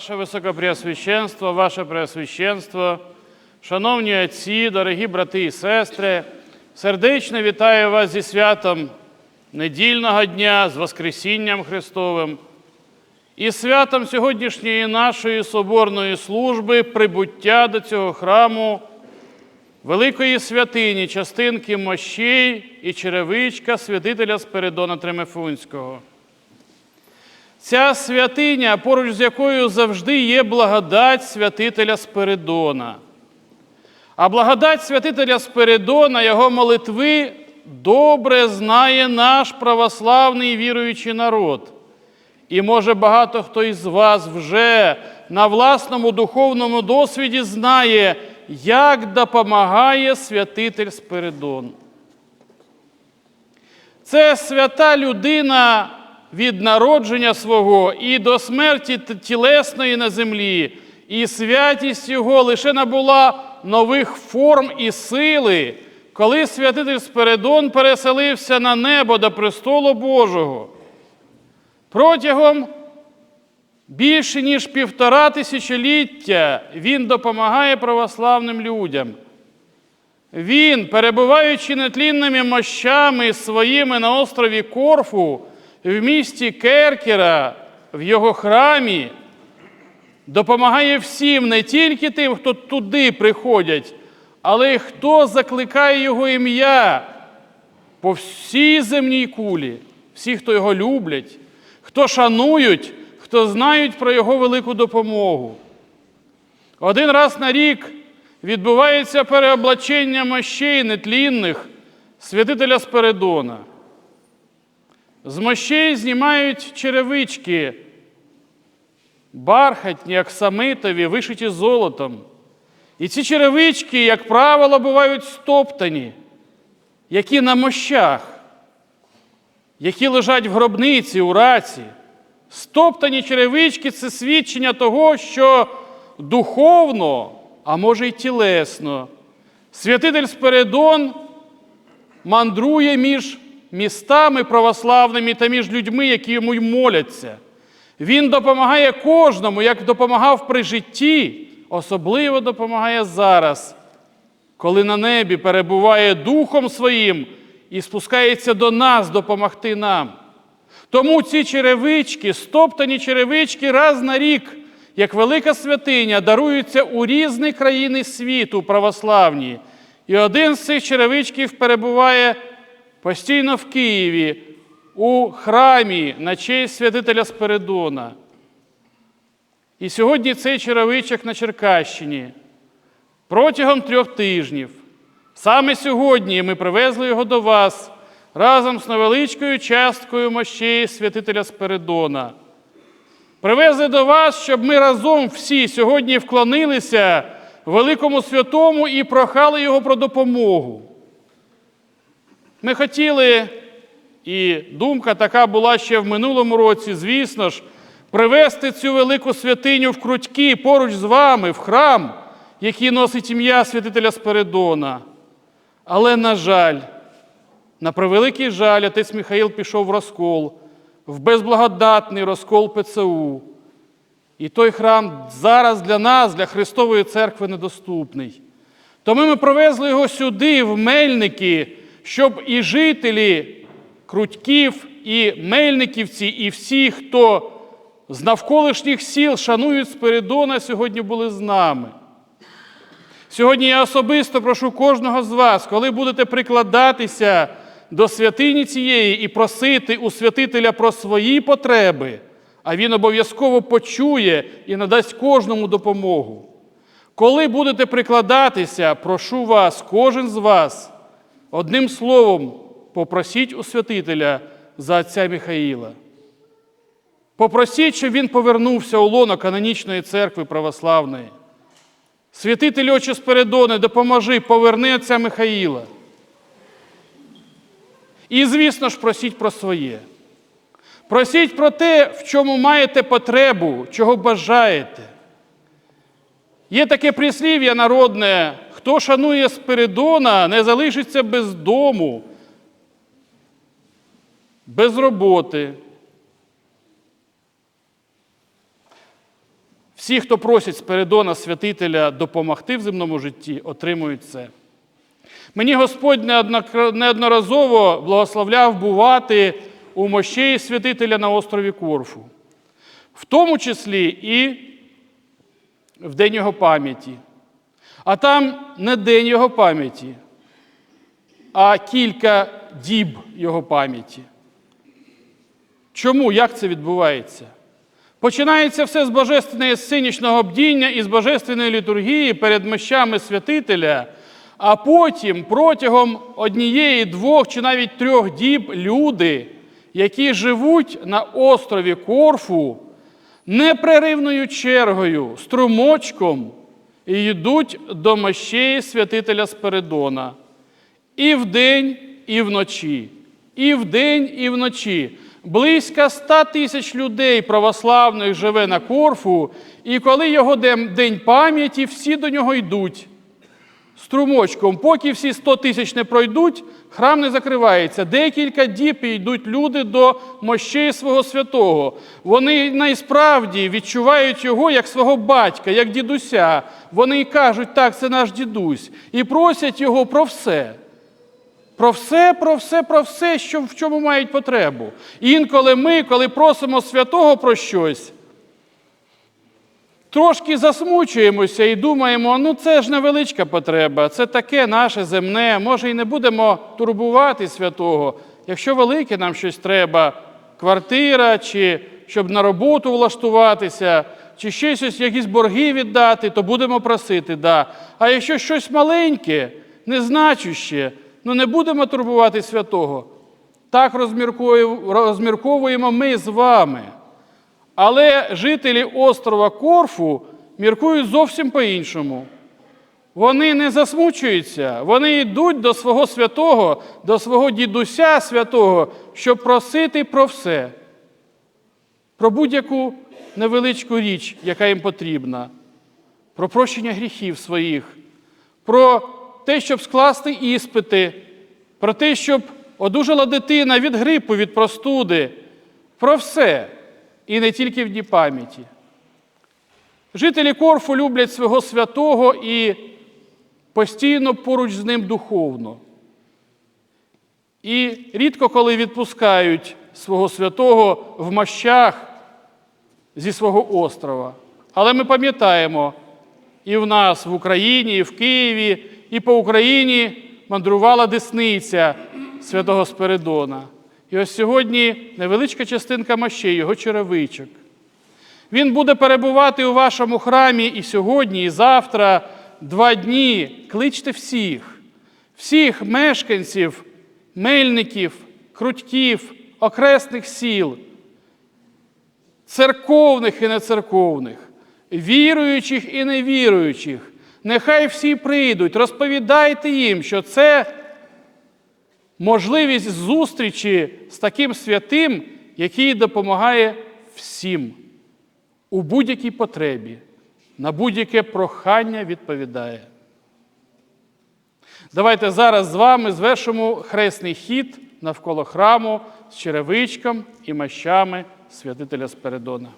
Ваше Високопреосвященство, Ваше Преосвященство, шановні отці, дорогі брати і сестри, сердечно вітаю вас зі святом недільного дня, з Воскресінням Христовим і святом сьогоднішньої нашої соборної служби прибуття до цього храму великої святині, частинки мощей і черевичка святителя Спиридона Тремефунського. Ця святиня, поруч з якою завжди є благодать святителя Спиридона. А благодать святителя Спиридона, його молитви добре знає наш православний віруючий народ. І може багато хто із вас вже на власному духовному досвіді знає, як допомагає святитель Спиридон. Це свята людина від народження свого і до смерті тілесної на землі, і святість його лише набула нових форм і сили, коли святитель Спиридон переселився на небо до престолу Божого. Протягом більше ніж півтора тисячоліття він допомагає православним людям. Він, перебуваючи нетлінними мощами своїми на острові Корфу, в місті Керкера, в його храмі, допомагає всім, не тільки тим, хто туди приходять, але й хто закликає його ім'я по всій земній кулі, всі, хто його люблять, хто шанують, хто знають про його велику допомогу. Один раз на рік відбувається переоблачення мощей нетлінних святителя Спиридона. З мощей знімають черевички, бархатні, аксамитові, вишиті золотом. І ці черевички, як правило, бувають стоптані, які на мощах, які лежать в гробниці у раці. Стоптані черевички це свідчення того, що духовно, а може й тілесно, святитель Спиридон мандрує між містами православними та між людьми, які йому й моляться. Він допомагає кожному, як допомагав при житті, особливо допомагає зараз, коли на небі перебуває Духом Своїм і спускається до нас допомогти нам. Тому ці черевички, стоптані черевички раз на рік, як велика святиня, даруються у різні країни світу православні. І один з цих черевичків перебуває постійно в Києві, у храмі на честь святителя Спиридона. І сьогодні цей черевичок на Черкащині протягом трьох тижнів. Саме сьогодні ми привезли його до вас разом з невеличкою часткою мощей святителя Спиридона. Привезли до вас, щоб ми разом всі сьогодні вклонилися великому святому і прохали його про допомогу. Ми хотіли, і думка така була ще в минулому році, звісно ж, привести цю велику святиню в крутьки поруч з вами, в храм, який носить ім'я святителя Спиридона. Але, на жаль, на превеликий жаль, отець Михаїл пішов в розкол, в безблагодатний розкол ПЦУ. І той храм зараз для нас, для Христової церкви, недоступний. Тому ми привезли його сюди, в Мельники, щоб і жителі Крутьків, і Мельниківці, і всі, хто з навколишніх сіл шанують Спиридона, сьогодні були з нами. Сьогодні я особисто прошу кожного з вас, коли будете прикладатися до святині цієї і просити у святителя про свої потреби, а він обов'язково почує і надасть кожному допомогу. Коли будете прикладатися, прошу вас, кожен з вас, одним словом, попросіть у святителя за отця Михаїла. Попросіть, щоб він повернувся у лоно канонічної церкви православної. Святитель Отче Спиридоне, допоможи, поверни отця Михаїла. І, звісно ж, просіть про своє. Просіть про те, в чому маєте потребу, чого бажаєте. Є таке прислів'я народне: хто шанує Спиридона, не залишиться без дому, без роботи. Всі, хто просять Спиридона святителя допомогти в земному житті, отримують це. Мені Господь неодноразово благословляв бувати у мощеї святителя на острові Корфу, в тому числі і в День його пам'яті. А там не День його пам'яті, а кілька діб його пам'яті. Чому? Як це відбувається? Починається все з божественного сценічного бдіння і з божественної літургії перед мощами святителя, а потім протягом однієї, двох чи навіть трьох діб люди, які живуть на острові Корфу, непреривною чергою, струмочком, і йдуть до мощей святителя Спиридона. І вдень, і вночі, і вдень, і вночі. Близько ста тисяч людей православних живе на Корфу, і коли його день пам'яті, всі до нього йдуть струмочком. Поки всі 100 тисяч не пройдуть, храм не закривається. Декілька діб йдуть люди до мощей свого святого. Вони найсправді відчувають його як свого батька, як дідуся. Вони кажуть, так, це наш дідусь, і просять його про все. Про все, про все, про все, що, в чому мають потребу. Інколи ми, коли просимо святого про щось, трошки засмучуємося і думаємо, ну це ж невеличка потреба, це таке наше земне, може і не будемо турбувати святого. Якщо велике нам щось треба, квартира, чи щоб на роботу влаштуватися, чи ще щось, якісь борги віддати, то будемо просити, да. А якщо щось маленьке, незначуще, ну не будемо турбувати святого. Так розмірковуємо ми з вами. Але жителі острова Корфу міркують зовсім по-іншому. Вони не засмучуються, вони йдуть до свого святого, до свого дідуся святого, щоб просити про все, про будь-яку невеличку річ, яка їм потрібна, про прощення гріхів своїх, про те, щоб скласти іспити, про те, щоб одужала дитина від грипу, від простуди, про все. І не тільки в дні пам'яті. Жителі Корфу люблять свого святого і постійно поруч з ним духовно. І рідко коли відпускають свого святого в мощах зі свого острова. Але ми пам'ятаємо, і в нас в Україні, і в Києві, і по Україні мандрувала десниця святого Спиридона. І ось сьогодні невеличка частинка мощей, його черевичок. Він буде перебувати у вашому храмі і сьогодні, і завтра, два дні. Кличте всіх, всіх мешканців, мельників, крутьків, окресних сіл, церковних і нецерковних, віруючих і невіруючих. Нехай всі прийдуть, розповідайте їм, що це можливість зустрічі з таким святим, який допомагає всім у будь-якій потребі, на будь-яке прохання відповідає. Давайте зараз з вами звершимо хресний хід навколо храму з черевичком і мощами святителя Спиридона.